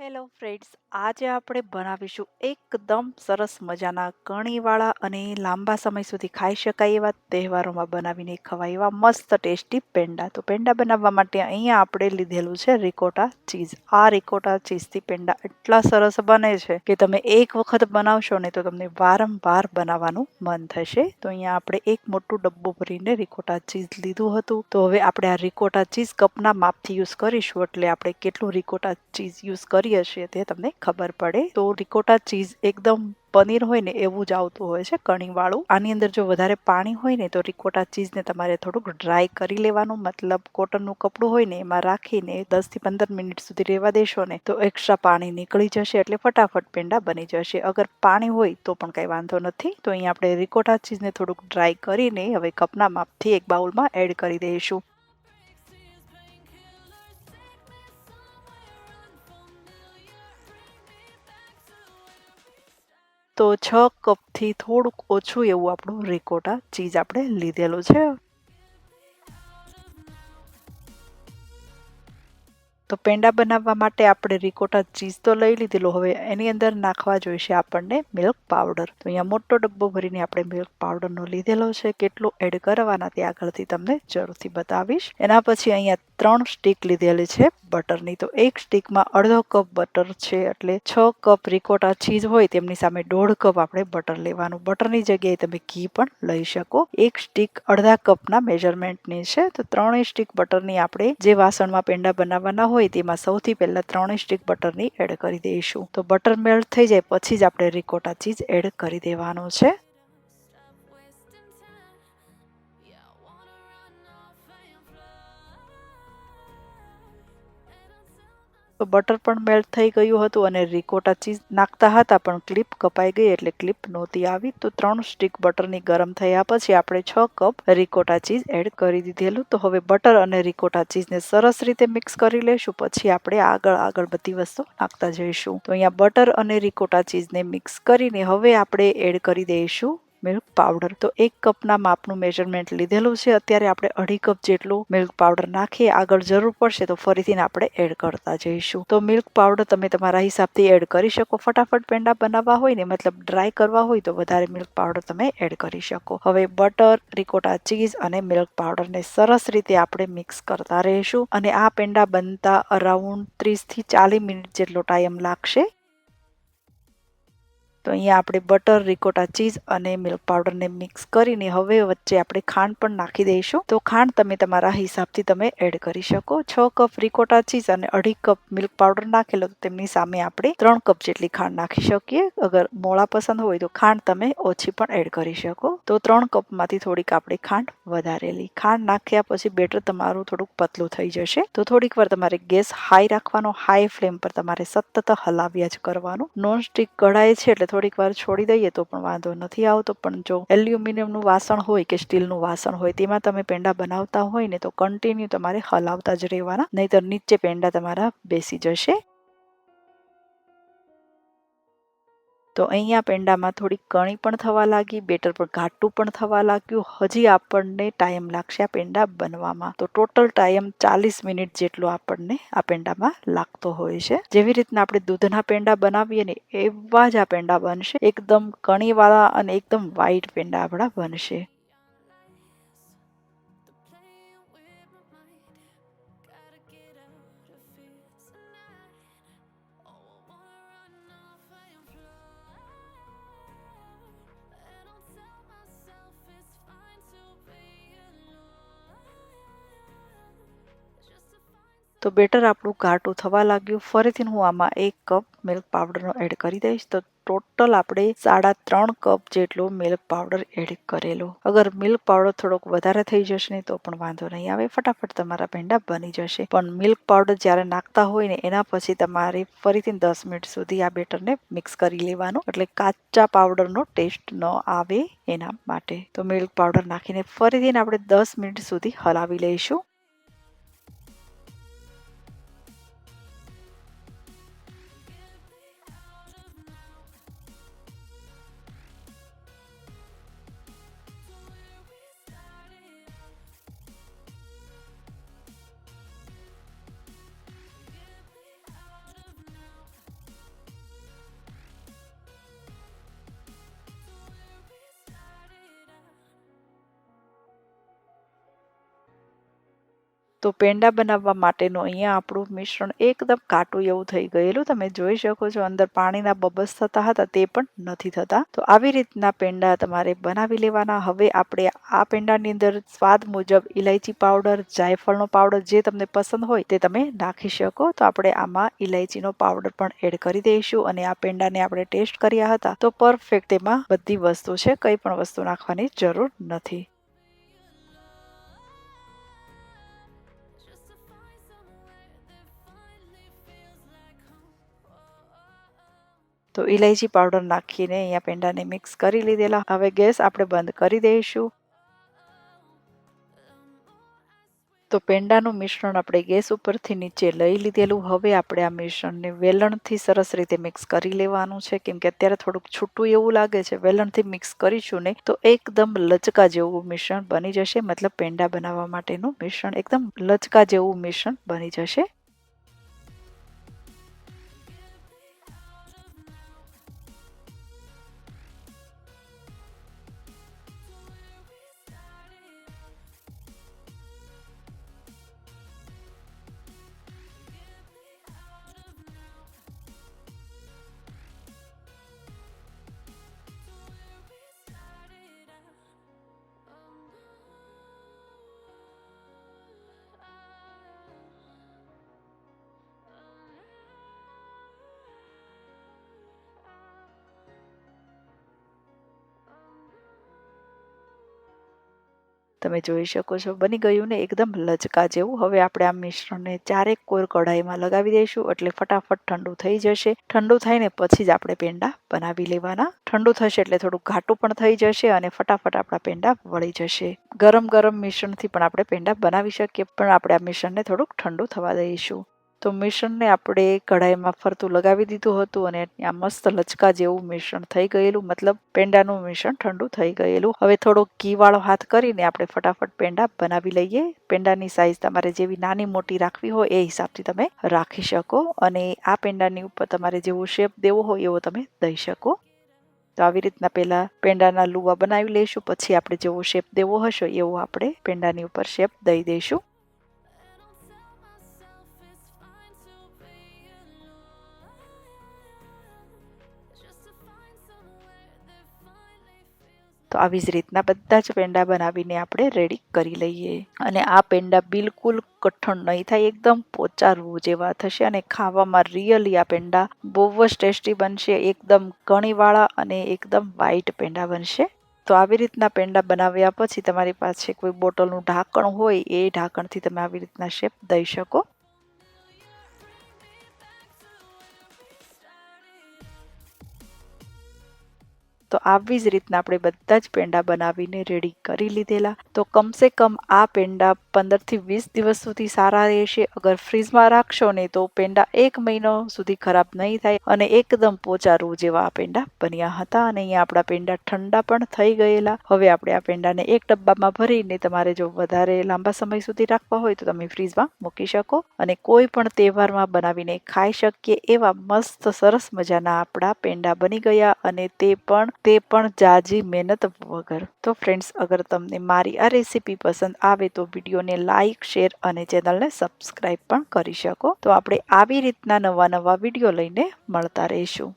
Hello friends આજે આપણે બનાવીશું એકદમ સરસ મજાના કણીવાળા અને લાંબા સમય સુધી ખાઈ શકાય એવા તહેવારોમાં બનાવીને ખવાય એવા મસ્ત ટેસ્ટી પેંડા. તો પેંડા બનાવવા માટે અહીંયા આપણે લીધેલું છે રિકોટા ચીઝ આ રિકોટા ચીઝથી પેંડા એટલા સરસ બને છે કે તમે એક વખત બનાવશો ને તો તમને વારંવાર બનાવવાનું મન થશે. તો અહીંયા આપણે એક મોટું ડબ્બો ભરીને રિકોટા ચીઝ લીધું હતું. તો હવે આપણે આ રિકોટા ચીઝ કપના માપથી યુઝ કરીશું એટલે આપણે કેટલું રિકોટા ચીઝ યુઝ કરી હશે તે તમને ખબર પડે. તો રિકોટા ચીઝ એકદમ પનીર હોય ને એવું જ આવતું હોય છે કણીવાળું. આની અંદર જો વધારે પાણી હોય ને તો રિકોટા ચીઝને તમારે થોડુંક ડ્રાય કરી લેવાનું. મતલબ કોટનનું કપડું હોય ને એમાં રાખીને દસથી પંદર મિનિટ સુધી રહેવા દેશો ને તો એક્સ્ટ્રા પાણી નીકળી જશે એટલે ફટાફટ પેંડા બની જશે. અગર પાણી હોય તો પણ કંઈ વાંધો નથી. તો અહીંયા આપણે રિકોટા ચીઝને થોડુંક ડ્રાય કરીને હવે કપના માપથી એક બાઉલમાં એડ કરી દઈશું. તો છ કપથી થોડુંક ઓછું એવું આપણું રિકોટા ચીઝ આપણે લીધેલું છે. તો પેંડા બનાવવા માટે આપણે રિકોટા ચીઝ તો લઈ લીધેલો, હવે એની અંદર નાખવા જોઈશે આપણને મિલ્ક પાવડર. તો અહીંયા મોટો ડબ્બો ભરીને આપણે મિલ્ક પાવડરનો લીધેલો છે, કેટલો એડ કરવાના તે આગળથી તમને જરૂરથી બતાવીશ. એના પછી અહીંયા ત્રણ સ્ટીક લીધેલી છે બટરની. તો એક સ્ટીકમાં અડધો કપ બટર છે એટલે છ કપ રિકોટા ચીઝ હોય તેમની સામે દોઢ કપ આપણે બટર લેવાનું. બટરની જગ્યાએ તમે ઘી પણ લઈ શકો. એક સ્ટીક અડધા કપના મેજરમેન્ટની છે. તો ત્રણેય સ્ટીક બટરની આપણે જે વાસણમાં પેંડા બનાવવાના હોય તેમાં સૌથી પહેલાં ત્રણેય સ્ટીક બટરની એડ કરી દઈશું. તો બટર મેલ્ટ થઈ જાય પછી જ આપણે રિકોટા ચીઝ એડ કરી દેવાનું છે. તો બટર પણ મેલ્ટ થઈ ગયું હતું અને રિકોટા ચીઝ નાખતા હતા, પણ ક્લિપ કપાઈ ગઈ એટલે ક્લિપ નહોતી આવી. તો ત્રણ સ્ટીક બટરની ગરમ થયા પછી આપણે છ કપ રિકોટા ચીઝ એડ કરી દીધેલું. તો હવે બટર અને રિકોટા ચીઝને સરસ રીતે મિક્સ કરી લઈશું પછી આપણે આગળ આગળ બધી વસ્તુ નાખતા જઈશું. તો અહીંયા બટર અને રિકોટા ચીઝને મિક્સ કરીને હવે આપણે એડ કરી દઈશું. મિલ્ક પાવડર તો એક કપના માપનું મેજરમેન્ટ લીધેલું છે. અત્યારે આપણે અઢી કપ જેટલું મિલ્ક પાવડર નાખીએ. આગળ જરૂર પડશે તો ફરીથી આપણે એડ કરતા જઈશું. તો મિલ્ક પાવડર તમે તમારા હિસાબથી એડ કરી શકો. ફટાફટ પેંડા બનાવવા હોય ને, મતલબ ડ્રાય કરવા હોય તો વધારે મિલ્ક પાવડર તમે એડ કરી શકો. હવે બટર રિકોટા ચીઝ અને મિલ્ક પાવડરને સરસ રીતે આપણે મિક્સ કરતા રહીશું. અને આ પેંડા બનતા અરાઉન્ડ ત્રીસથી ચાલીસ મિનિટ જેટલો ટાઈમ લાગશે. તો અહીંયા આપણે બટર, રિકોટા ચીઝ અને મિલ્ક પાવડરને મિક્સ કરીને હવે વચ્ચે આપણે ખાંડ પણ નાખી દઈશું. તો ખાંડ તમે તમારા હિસાબથી તમે એડ કરી શકો. છ કપ રિકોટા ચીઝ અને અઢી કપ મિલ્ક પાવડર નાખેલો તેમની સામે આપણે ત્રણ કપ જેટલી ખાંડ નાખી શકીએ. અગર મોળા પસંદ હોય તો ખાંડ તમે ઓછી પણ એડ કરી શકો. તો ત્રણ કપમાંથી થોડીક આપણે ખાંડ વધારેલી. ખાંડ નાખ્યા પછી બેટર તમારું થોડુંક પતલું થઈ જશે. તો થોડીક વાર તમારે ગેસ હાઈ રાખવાનો, હાઈ ફ્લેમ પર તમારે સતત હલાવ્યા જ કરવાનું. નોન સ્ટીક કઢાઈ છે એટલે થોડીક વાર છોડી દઈએ તો પણ વાંધો નથી આવતો. પણ જો એલ્યુમિનિયમનું વાસણ હોય કે સ્ટીલનું વાસણ હોય, તેમાં તમે પેંડા બનાવતા હોય ને તો કન્ટિન્યુ તમારે હલાવતા જ રહેવાના, નહીતર નીચે પેંડા તમારા બેસી જશે. તો અહીંયા પેંડામાં થોડી કણી પણ થવા લાગી, બેટર પર ઘાટું પણ થવા લાગ્યું. હજી આપણને ટાઈમ લાગશે આ પેંડા બનવામાં. તો ટોટલ ટાઈમ ચાલીસ મિનિટ જેટલો આપણને આ પેંડામાં લાગતો હોય છે. જેવી રીતના આપણે દૂધના પેંડા બનાવીએ ને એવા જ આ પેંડા બનશે. એકદમ કણીવાળા અને એકદમ વ્હાઈટ પેંડા આપણા બનશે. તો બેટર આપણું ઘાટું થવા લાગ્યું. ફરીથી હું આમાં એક કપ મિલ્ક પાવડરનો એડ કરી દઈશ. તો ટોટલ આપણે સાડા ત્રણ કપ જેટલો મિલ્ક પાવડર એડ કરેલો. અગર મિલ્ક પાવડર થોડોક વધારે થઈ જશે ને તો પણ વાંધો નહીં આવે. ફટાફટ તમારા ભેંડા બની જશે. પણ મિલ્ક પાવડર જ્યારે નાખતા હોય ને એના પછી તમારે ફરીથી દસ મિનિટ સુધી આ બેટરને મિક્સ કરી લેવાનું. એટલે કાચા પાવડરનો ટેસ્ટ ન આવે એના માટે. તો મિલ્ક પાવડર નાખીને ફરીથી આપણે દસ મિનિટ સુધી હલાવી લઈશું. તો પેંડા બનાવવા માટેનું અહીંયા આપણું મિશ્રણ એકદમ કાટું એવું થઈ ગયેલું. તમે જોઈ શકો છો અંદર પાણીના બબસ થતા હતા, તે પણ નથી થતા. તો આવી રીતના પેંડા તમારે બનાવી લેવાના. હવે આપણે આ પેંડાની અંદર સ્વાદ મુજબ ઇલાયચી પાવડર, જાયફળનો પાવડર જે તમને પસંદ હોય તે તમે નાખી શકો. તો આપણે આમાં ઇલાયચીનો પાવડર પણ એડ કરી દઈશું અને આ પેંડાને આપણે ટેસ્ટ કર્યા હતા. તો પરફેક્ટ એમાં બધી વસ્તુ છે, કંઈ પણ વસ્તુ નાખવાની જરૂર નથી. તો ઇલાયચી પાવડર નાખીને અહીંયા પેંડાને મિક્સ કરી લીધેલા. હવે ગેસ આપણે બંધ કરી દઈશું. તો પેંડાનું મિશ્રણ આપણે ગેસ ઉપરથી નીચે લઈ લીધેલું. હવે આપણે આ મિશ્રણને વેલણથી સરસ રીતે મિક્સ કરી લેવાનું છે. કેમ કે અત્યારે થોડુંક છૂટું એવું લાગે છે. વેલણથી મિક્સ કરીશું ને તો એકદમ લચકા જેવું મિશ્રણ બની જશે. મતલબ પેંડા બનાવવા માટેનું મિશ્રણ એકદમ લચકા જેવું મિશ્રણ બની જશે. તમે જોઈ શકો છો. બની ગયું ને એકદમ લચકા જેવું. હવે આપણે આ મિશ્રણને ચારેક કોર કઢાઈમાં લગાવી દઈશું. એટલે ફટાફટ ઠંડુ થઈ જશે. ઠંડુ થાય ને પછી જ આપણે પેંડા બનાવી લેવાના. ઠંડુ થશે એટલે થોડું ઘાટું પણ થઈ જશે અને ફટાફટ આપણા પેંડા વળી જશે. ગરમ ગરમ મિશ્રણથી પણ આપણે પેંડા બનાવી શકીએ. પણ આપણે આ મિશ્રણને થોડુંક ઠંડુ થવા દઈશું. તો મિશ્રણને આપણે કઢાઈમાં ફરતું લગાવી દીધું હતું અને ત્યાં મસ્ત લચકા જેવું મિશ્રણ થઈ ગયેલું, મતલબ પેંડાનું મિશ્રણ ઠંડુ થઈ ગયેલું. હવે થોડો ઘીવાળો હાથ કરીને આપણે ફટાફટ પેંડા બનાવી લઈએ. પેંડાની સાઈઝ તમારે જેવી નાની મોટી રાખવી હોય એ હિસાબથી તમે રાખી શકો અને આ પેંડાની ઉપર તમારે જેવો શેપ દેવો હોય એવો તમે દઈ શકો. તો આવી રીતના પહેલાં પેંડાના લુવા બનાવી લઈશું, પછી આપણે જેવો શેપ દેવો હશે એવો આપણે પેંડાની ઉપર શેપ દઈ દઈશું. તો આવી જ રીતના બધા જ પેંડા બનાવીને આપણે રેડી કરી લઈએ. અને આ પેંડા બિલકુલ કઠણ નહીં થાય, એકદમ પોચારવું જેવા થશે અને ખાવામાં રિયલી આ પેંડા બહુ જ ટેસ્ટી બનશે, એકદમ કણીવાળા અને એકદમ વ્હાઈટ પેંડા બનશે. તો આવી રીતના પેંડા બનાવ્યા પછી તમારી પાસે કોઈ બોટલનું ઢાંકણ હોય, એ ઢાંકણથી તમે આવી રીતના શેપ દઈ શકો. તો આવી જ રીતના આપણે બધા જ પેંડા બનાવીને રેડી કરી લીધેલા. તો કમસે કમ આ પેંડા પંદરથી વીસ દિવસ સુધી સારા રહેશે. અગર ફ્રીજમાં રાખશો ને તો પેંડા એક મહિનો સુધી ખરાબ નહીં થાય અને એકદમ પોચારું જેવા આ પેંડા બન્યા હતા અને અહીંયા આપણા પેંડા ઠંડા પણ થઈ ગયેલા. હવે આપણે આ પેંડાને એક ડબ્બામાં ભરીને તમારે જો વધારે લાંબા સમય સુધી રાખવા હોય તો તમે ફ્રીજમાં મૂકી શકો અને કોઈ પણ તહેવારમાં બનાવીને ખાઈ શકીએ એવા મસ્ત સરસ મજાના આપણા પેંડા બની ગયા અને તે પણ તે પણ જાજી મહેનત વગર. તો ફ્રેન્ડ્સ અગર તમને મારી આ રેસીપી પસંદ આવે તો વિડીયોને લાઇક શેર અને ચેનલને સબસ્ક્રાઈબ પણ કરી શકો. તો આપણે આવી રીતના નવા નવા વીડિયો લઈને મળતા રહીશું.